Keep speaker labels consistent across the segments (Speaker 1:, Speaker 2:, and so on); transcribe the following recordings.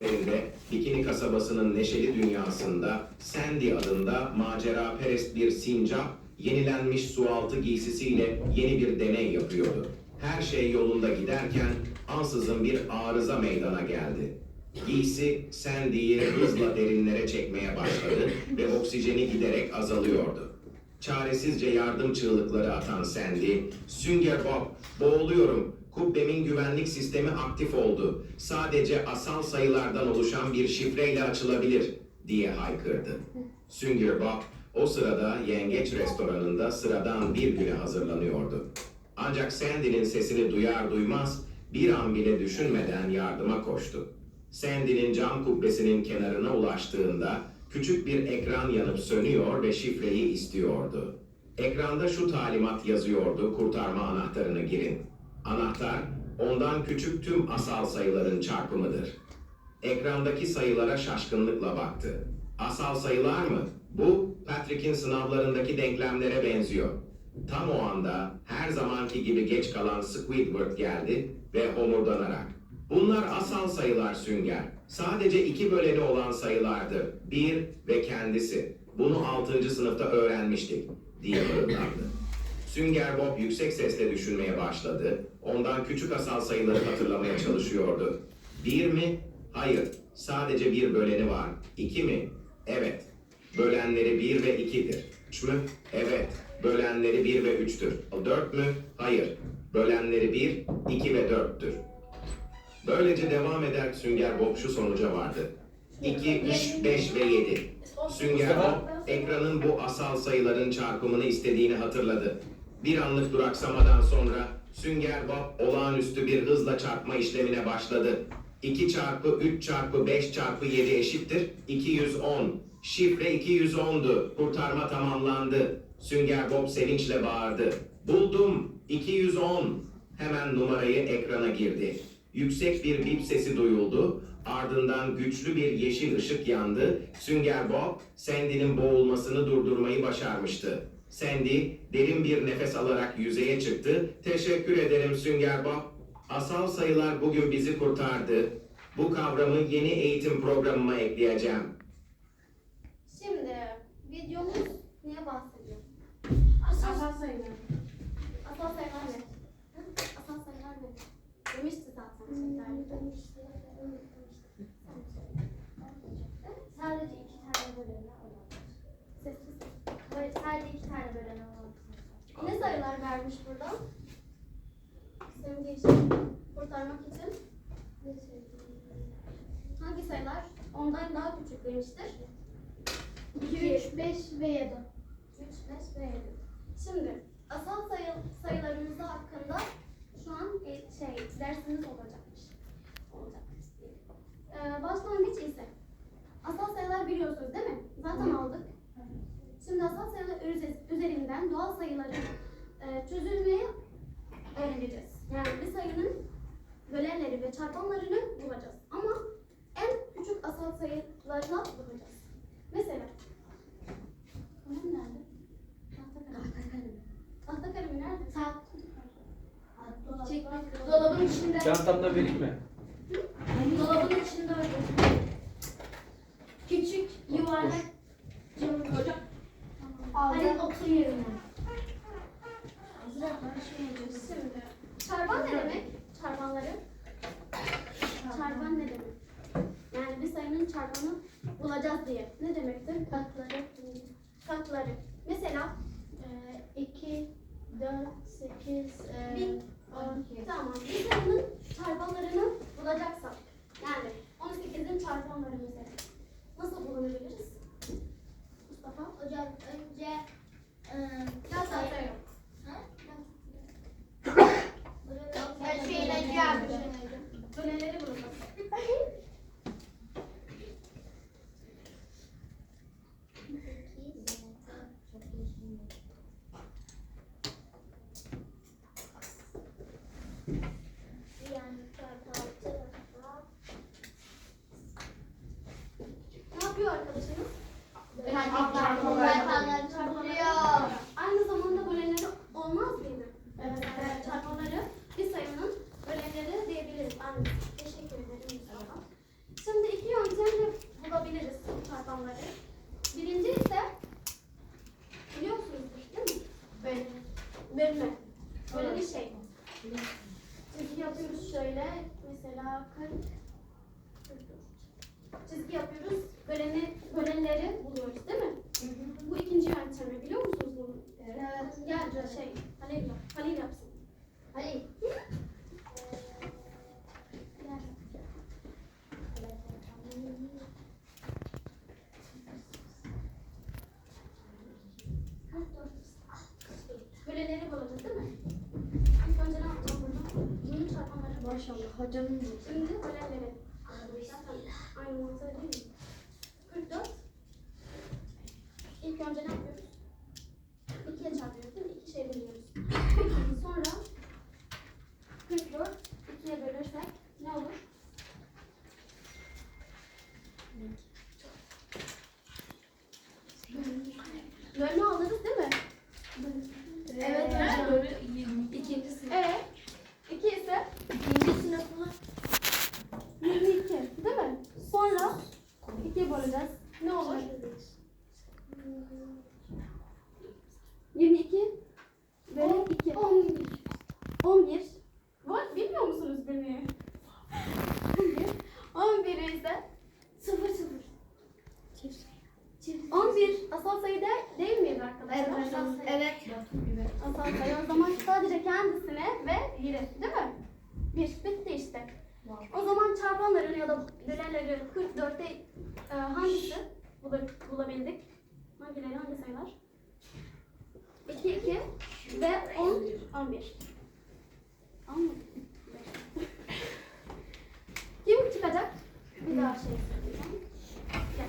Speaker 1: Birinde Bikini kasabasının neşeli dünyasında Sandy adında macera perest bir sincap yenilenmiş sualtı giysisiyle yeni bir deney yapıyordu. Her şey yolunda giderken ansızın bir arıza meydana geldi. Giysi Sandy'yi hızla derinlere çekmeye başladı ve oksijeni giderek azalıyordu. Çaresizce yardım çığlıkları atan Sandy, Sünger Bob, boğuluyorum, kubbemin güvenlik sistemi aktif oldu. Sadece asal sayılardan oluşan bir şifreyle açılabilir, diye haykırdı. Sünger Bob, o sırada yengeç restoranında sıradan bir güne hazırlanıyordu. Ancak Sandy'nin sesini duyar duymaz, bir an bile düşünmeden yardıma koştu. Sandy'nin cam kubbesinin kenarına ulaştığında küçük bir ekran yanıp sönüyor ve şifreyi istiyordu. Ekranda şu talimat yazıyordu, kurtarma anahtarını girin. Anahtar, ondan küçük tüm asal sayıların çarpımıdır. Ekrandaki sayılara şaşkınlıkla baktı. Asal sayılar mı? Bu, Patrick'in sınavlarındaki denklemlere benziyor. Tam o anda her zamanki gibi geç kalan Squidward geldi ve homurdanarak Bunlar asal sayılar Sünger. Sadece iki böleni olan sayılardır. Bir ve kendisi. Bunu 6. sınıfta öğrenmiştik diye mırıldandı. Sünger Bob yüksek sesle düşünmeye başladı. Ondan küçük asal sayıları hatırlamaya çalışıyordu. Bir mi? Hayır. Sadece bir böleni var. İki mi? Evet. Bölenleri bir ve ikidir. Üç mü? Evet. Bölenleri bir ve üçtür. Dört mü? Hayır. Bölenleri bir, iki ve dörttür. Böylece devam eder Sünger Bob şu sonuca vardı. 2, 3, 5 ve 7. Sünger Bob ekranın bu asal sayıların çarpımını istediğini hatırladı. Bir anlık duraksamadan sonra Sünger Bob olağanüstü bir hızla çarpma işlemine başladı. 2 çarpı 3 çarpı 5 çarpı 7 eşittir 210. Şifre 210'du. Kurtarma tamamlandı. Sünger Bob sevinçle bağırdı. Buldum. 210. Hemen numarayı ekrana girdi. Yüksek bir bip sesi duyuldu. Ardından güçlü bir yeşil ışık yandı. Sünger Bob, Sandy'nin boğulmasını durdurmayı başarmıştı. Sandy derin bir nefes alarak yüzeye çıktı. Teşekkür ederim Sünger Bob. Asal sayılar bugün bizi kurtardı. Bu kavramı yeni eğitim programıma ekleyeceğim.
Speaker 2: Şimdi videomuz neye bahsediyor?
Speaker 3: Asal sayılar.
Speaker 2: Asal sayılar ne? Asal sayılar ne? Demişti zaten şeyler.
Speaker 4: Sadece iki tane bölümler olabilir.
Speaker 2: Sessiz. Böyle sadece iki tane bölüm olabilir. Ne sayılar vermiş burada? İçin, kurtarmak için. Hangi sayılar? Ondan daha küçük demiştir.
Speaker 4: 2, 3, 5 ve 7.
Speaker 2: 3, 5 ve 7. Şimdi asal sayı, sayılarımız hakkında şu an e, şey dersimiz olacakmış. Olacak. Ee, başlangıç ise asal sayılar biliyorsunuz değil mi? Zaten aldık. Şimdi asal sayılar üze- üzerinden doğal sayıların e, çözülmeyi öğreneceğiz. Yani bir sayının bölenleri ve çarpanlarını bulacağız. Ama en küçük asal sayılarına bakacağız. Mesela kalem nerede? Tahta kalem. Tahta kalemi nerede? Çek. Dolabın içinde.
Speaker 3: Çantamda vereyim mi?
Speaker 2: Dolabın içinde öyle. Küçük yuvarlak cam hocam. Hadi otur yerine. Şimdi çarpan ne demek? Çarpanları. Çarpan ne demek? Yani bir sayının çarpanı bulacağız diye. Ne demektir? Katları. Mesela
Speaker 4: 2, 4, 8,
Speaker 2: Bir.
Speaker 4: 12.
Speaker 2: Tamam. Bir sayının çarpanlarını bulacaksak yani 18'in çarpanları mesela nasıl bulabiliriz? Mustafa?
Speaker 4: Hocam önce e,
Speaker 2: Gel tahtaya yok.
Speaker 4: Ben şeyle yapacağım.
Speaker 2: Bölenleri bulacağız. Ne yapıyor arkadaşınız? Aynı zamanda bölenleri olmaz mıydı? Evet. Çarpanları bir sayının bölenleri diyebiliriz. Anladım. Teşekkür ederim Mustafa. Şimdi kuralları. Birinci ise biliyorsunuzdur değil mi? Bölme. Bölme. Böyle bir şey. Çizgi yapıyoruz şöyle. Mesela 40 Çizgi yapıyoruz. Böleni, bölenleri buluyoruz değil mi? Bu ikinci yöntemi biliyor musunuz bunu?
Speaker 4: Evet.
Speaker 2: Gel şey, Halil yap. Halil yapsın.
Speaker 4: Hadi.
Speaker 2: Bölenleri bulacağız değil mi? İlk önce ne yapacağım burada? Bunun çarpanları.
Speaker 4: Maşallah hocamın
Speaker 2: Şimdi bölenleri. Zaten aynı mantığı değil mi? 44. İlk önce ne yapıyoruz? İkiye çarpıyoruz değil mi? İki şey bölüyoruz. Sonra 44 ikiye bölürsek ne olur? Bölme alırız değil mi? Evet hocam.
Speaker 4: İkinci sınıf.
Speaker 2: Evet. 2 ise
Speaker 4: İkinci sınıfı
Speaker 2: 22 değil mi? Sonra 2'ye böleceğiz. Ne olur? 22 ve 2. 11. 11. Var, bilmiyor musunuz beni? 11. 11 ise 0 0. 11 asal sayı de, değil miydi arkadaşlar? Asal sayı.
Speaker 4: Evet.
Speaker 2: Asal sayı o zaman sadece kendisine ve biri değil mi? Bir bitti işte. O zaman çarpanların ya da bölenleri 44'te e, hangisi bul- bulabildik? Hangileri hangi sayılar? 2 2 ve 10 11. Anladım. Kim çıkacak? Bir daha şey söyleyeceğim. Gel.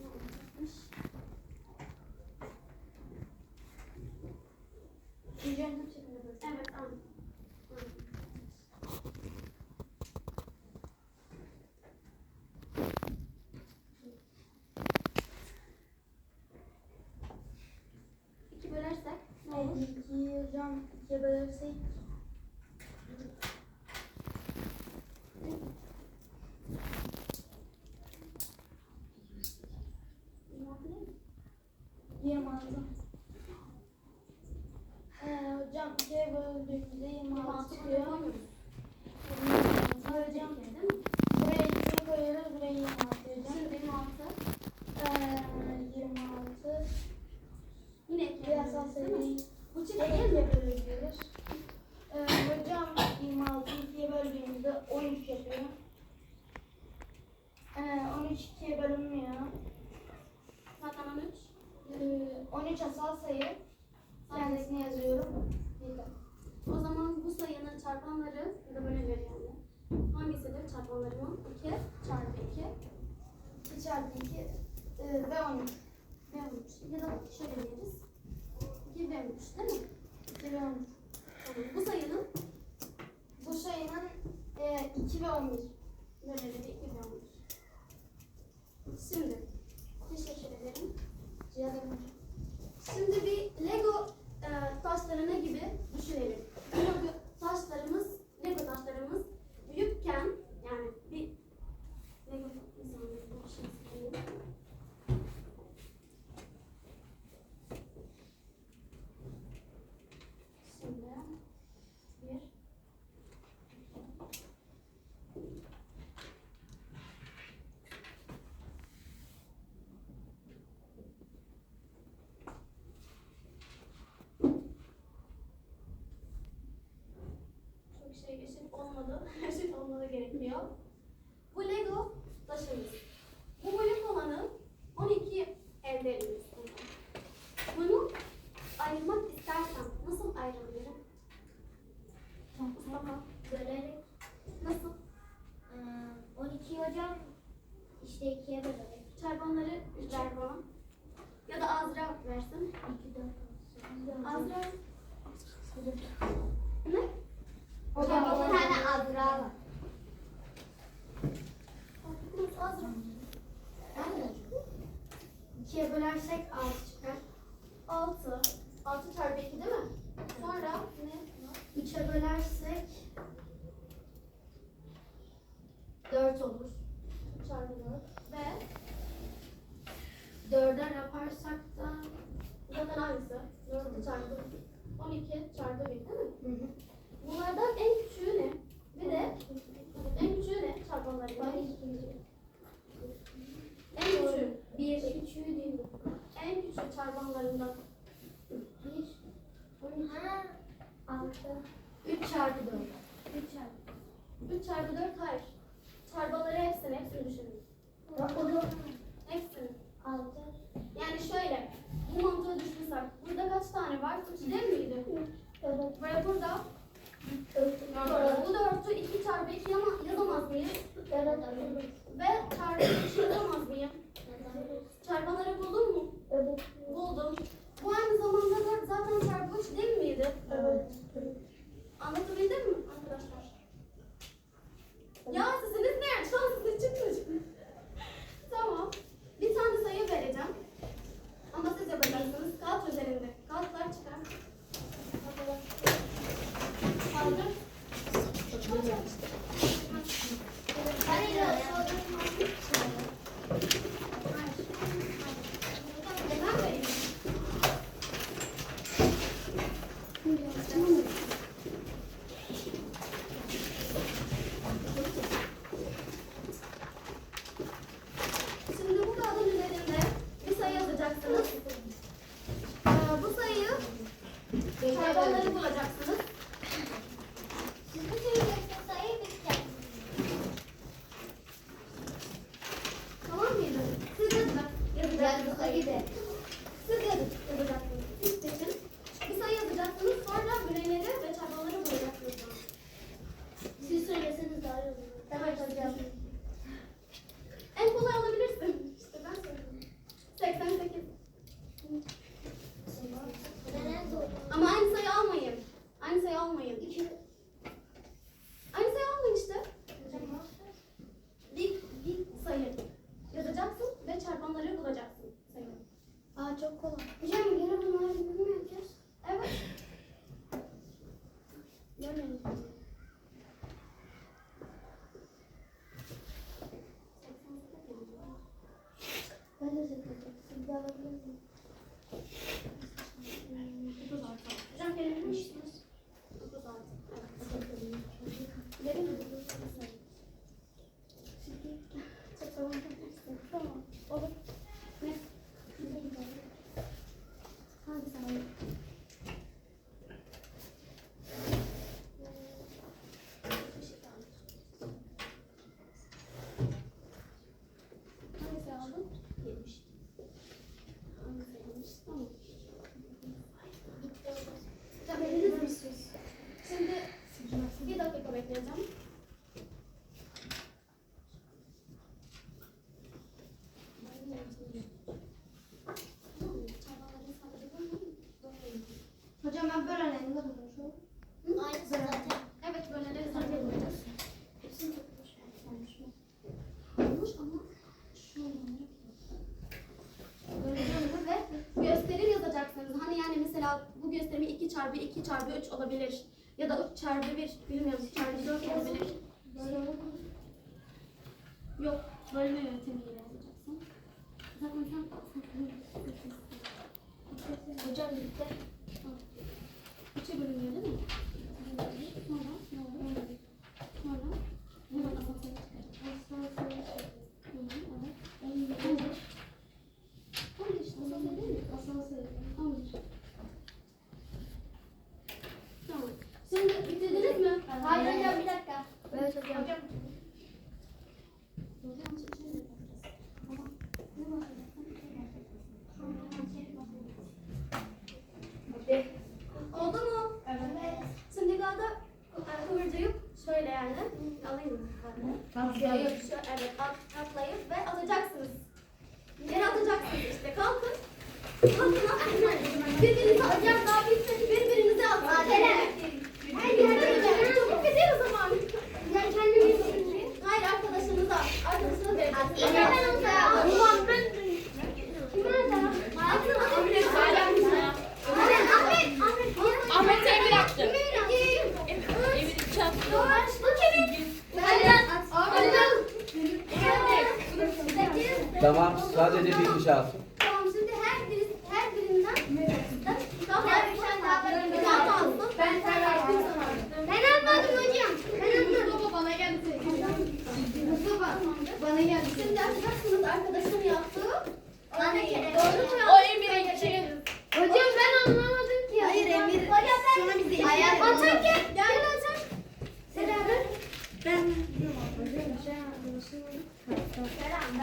Speaker 2: Ne olacakmış? Evet, anladım. İki bölersek ne olur?
Speaker 4: İki hocam ikiye bölersek
Speaker 2: Yirmi değil mi?
Speaker 4: Altı. Ee, hocam ikiye böldüğümüzde yirmi
Speaker 2: Yirmi
Speaker 4: altı
Speaker 2: altı
Speaker 4: çıkıyor.
Speaker 2: koyuyoruz.
Speaker 4: Hocam buraya ikiye koyuyoruz buraya yirmi altı hocam.
Speaker 2: Şimdi yirmi altı.
Speaker 4: Ee, yirmi altı.
Speaker 2: Yine iki
Speaker 4: Bir asal sayıyı
Speaker 2: Bu çift
Speaker 4: ikiye bölüyoruz. Ee, hocam 26 ikiye böldüğümüzde 13 yapıyor. Ee, 13 ikiye bölünmüyor.
Speaker 2: Zaten 13.
Speaker 4: Ee, 13 asal sayı. Kendisini yazıyorum. Bir.
Speaker 2: O zaman bu sayının çarpanları ya da bölenleri yani. Hangisidir çarpanlarımın? 2 çarpı 2
Speaker 4: 2 çarpı 2 e, ve 13.
Speaker 2: ve 13. Ya da şöyle diyeriz. 2 ve 13 değil mi?
Speaker 4: 2 ve 13.
Speaker 2: Tamam. Bu sayının
Speaker 4: Bu sayının e, 2 ve 11.
Speaker 2: bölenleri 2 ve 11. Şimdi teşekkür ederim.
Speaker 4: Rica ederim.
Speaker 2: Şimdi bir Lego e, taşlarına gibi düşünelim. Lego taşlarımız, Lego taşlarımız büyükken yani bir Lego bir saniye, bir şey söyleyeyim. Şimdi bir çok şey eşit olmadı. eşit olmalı gerekiyor. Bu Lego taşımız. Bu boyut olanı 12 elde ediyoruz. Bunu ayırmak istersem nasıl ayırabilirim? Mustafa
Speaker 4: Bölerek
Speaker 2: nasıl?
Speaker 4: e, 12 hocam işte 2'ye bölerek.
Speaker 2: Çarpanları ver bana. Ya da Azra versin.
Speaker 4: 2 4
Speaker 2: Azra ne?
Speaker 4: Hocam bir tane bravo.
Speaker 2: Hakkımız
Speaker 4: az? İkiye bölersek altı çıkar.
Speaker 2: Altı. Altı çarpı iki değil mi? Sonra ne?
Speaker 4: Üçe bölersek dört olur.
Speaker 2: Çarpı dört. Ve dörder yaparsak da zaten aynısı. Dört çarpı on iki çarpı bir değil mi? Hı hı. Bunlardan en küçüğü ne? olabilir? En küçüğü. Bir. Küçüğü değil mi? En küçük çarpanlarından. Bir.
Speaker 4: On ha. Altı.
Speaker 2: Üç çarpı dört.
Speaker 4: Üç çarpı.
Speaker 2: Üç çarpı dört hayır. Çarpanları hepsini, hepsini düşünün. O da hepsini.
Speaker 4: Altı.
Speaker 2: Yani şöyle, bu mantığı düşünsek. Burada kaç tane var? Üç değil miydi?
Speaker 4: Evet.
Speaker 2: Ve burada bu da
Speaker 4: örtü
Speaker 2: iki çarpı iki yazamaz mıyız? Yaramaz. Ve
Speaker 4: çok kolay.
Speaker 2: çarpı 2 çarpı 3 olabilir. Ya da 3 çarpı 1 bilmiyorum çarpı 4 olabilir. Yok bölme yöntemiyle yazacaksın.
Speaker 4: Hocam bitti.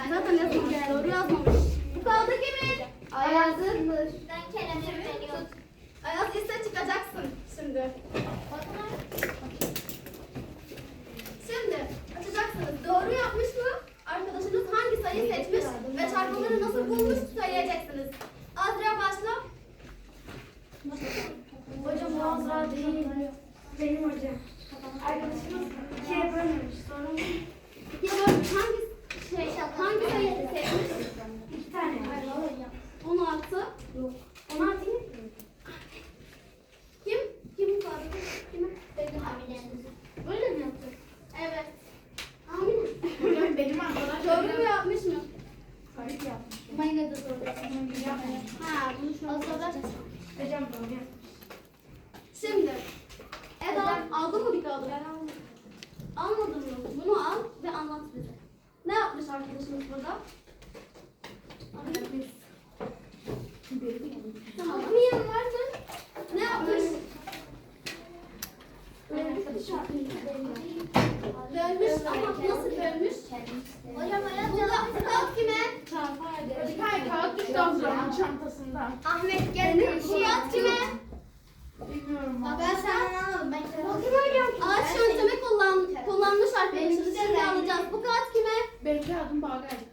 Speaker 2: Zaten yazmamış. Doğru yazmamış. Bu kaldı kimin? Ayaz'ın.
Speaker 4: Ben
Speaker 2: Kerem'in. Sumpah.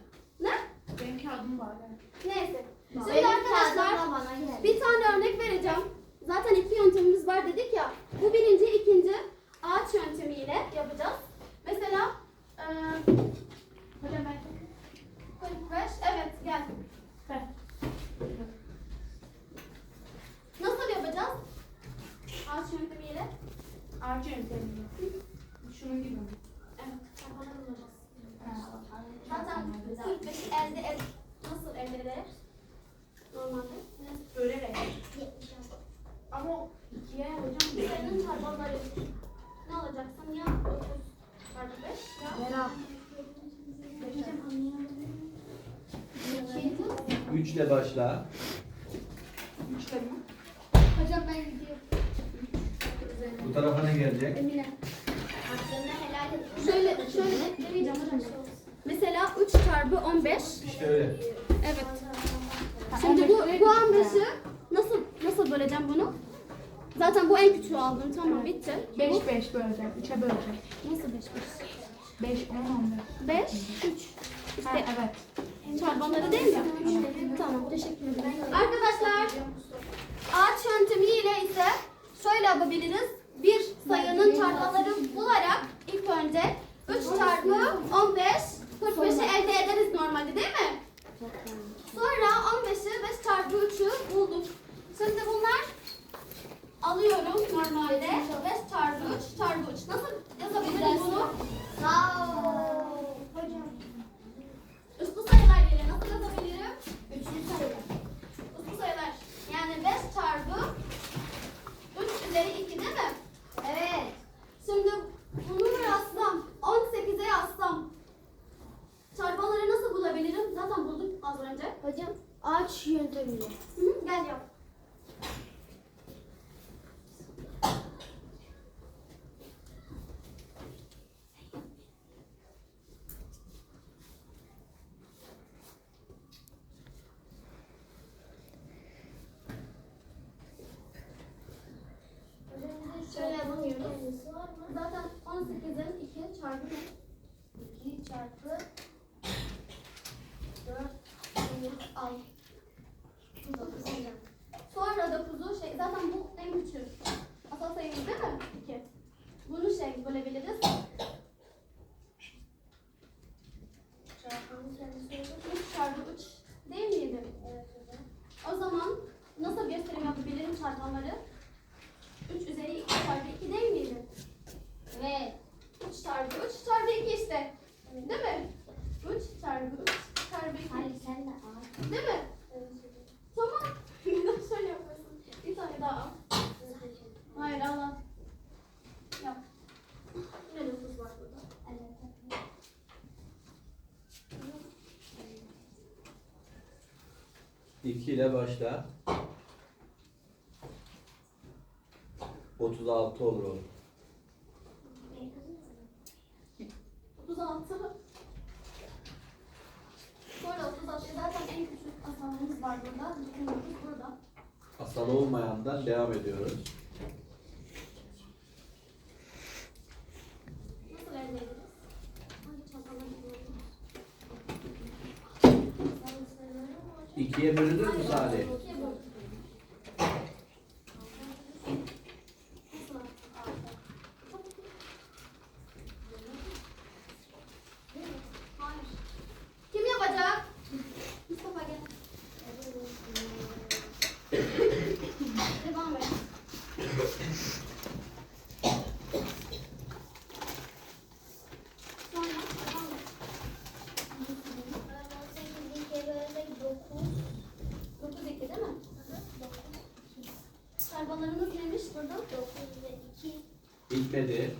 Speaker 2: Üçle başla.
Speaker 3: Üçte mi?
Speaker 2: Hocam ben gidiyorum.
Speaker 5: Bu tarafa ne gelecek?
Speaker 2: Emine.
Speaker 4: Haklarına helal et.
Speaker 2: Şöyle, şöyle vereceğim hocam. Mesela 3 çarpı 15.
Speaker 5: İşte öyle.
Speaker 2: Evet. Şimdi bu, bu 15'i nasıl nasıl böleceğim bunu? Zaten bu en küçüğü aldım. Tamam bitti.
Speaker 3: 5 5 bölecek. 3'e bölecek.
Speaker 2: Nasıl 5 5?
Speaker 3: 5 10 15.
Speaker 2: 5 3. İşte
Speaker 3: evet.
Speaker 2: Çarpanları değil mi? Tamam teşekkür ederim. Arkadaşlar ağaç yöntemiyle ise şöyle yapabiliriz. Bir sayının çarpanları bularak ilk önce 3 çarpı 15 45'i elde edebiliriz. 2
Speaker 5: ile başla. 36 olur o. İkiye bölünür mü Salih?
Speaker 2: İkiye böl. Nasıl? Hayır. Kim yapacak? Mustafa gel. Devam et. Sonra devam et. 9 2 değil mi? Çarbalarınız neymiş burada? 9 ve 2.
Speaker 5: Bitmedi.